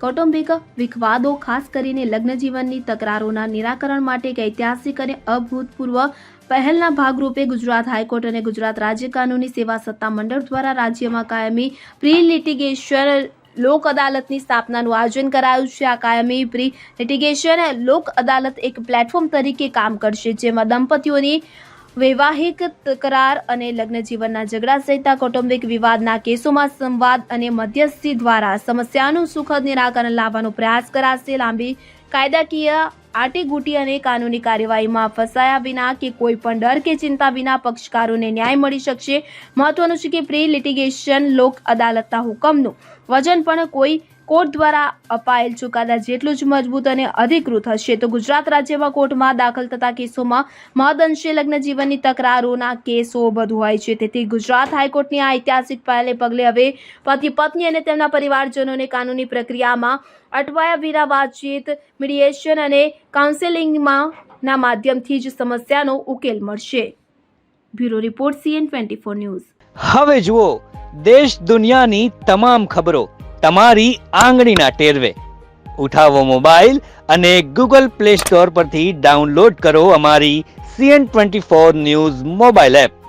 કૌટુંબિક વિખવાદો ખાસ કરીને લગ્ન જીવનની તકરારોના નિરાકરણ માટે એક ઐતિહાસિક અને અભૂતપૂર્વ પહેલના ભાગરૂપે ગુજરાત હાઈકોર્ટ અને ગુજરાત રાજ્ય કાનૂની સેવા સત્તા મંડળ દ્વારા રાજ્યમાં કાયમી પ્રી લિટિગેશન લોક અદાલતની સ્થાપનાનું આયોજન કરાયું છે. આ કાયમી પ્રી લિટિગેશન લોક અદાલત એક પ્લેટફોર્મ તરીકે કામ કરશે, જેમાં દંપતીઓની વૈવાહિક તકરાર અને લગ્ન જીવનના ઝઘડા સહિતના કૌટુંબિક વિવાદના કેસોમાં સંવાદ અને મધ્યસ્થી દ્વારા સમસ્યાનું સુખદ નિરાકરણ લાવવાનો પ્રયાસ કરાશે. લાંબી કાયદાકીય આટીગૂટી અને કાનૂની કાર્યવાહીમાં ફસાયા વિના કે કોઈ પણ ડર કે ચિંતા વિના પક્ષકારોને ન્યાય મળી શકશે. મહત્વનું છે કે પ્રી લિટિગેશન લોક અદાલતના હુકમનું વજન પણ કોઈ કોર્ટ દ્વારા અપાયેલ ચુકાદા જેટલું જ મજબૂત અને અધિકૃત હશે. તો ગુજરાત રાજ્યમાં કોર્ટમાં દાખલ થતા કેસોમાં મહદઅંશે લગ્ન જીવનની તકરારોના કેસો વધુ હોય છે. તેથી ગુજરાત હાઈકોર્ટની આ ઐતિહાસિક પહેલે પગલે હવે પતિ પત્ની અને તેમના પરિવારજનોને કાનૂની પ્રક્રિયામાં અટવાયા વિના વાતચીત, મીડિયેશન અને કાઉન્સેલિંગમાં ના માધ્યમથી જ સમસ્યાનો ઉકેલ મળશે. Bureau report CN twenty four news. હવે જુઓ, દેશ દુનિયાની તમામ ખબરો તમારી આંગળીના ટેરવે. ઉઠાવો મોબાઈલ અને ગૂગલ પ્લે સ્ટોર પરથી ડાઉનલોડ કરો અમારી CN twenty four news mobile app.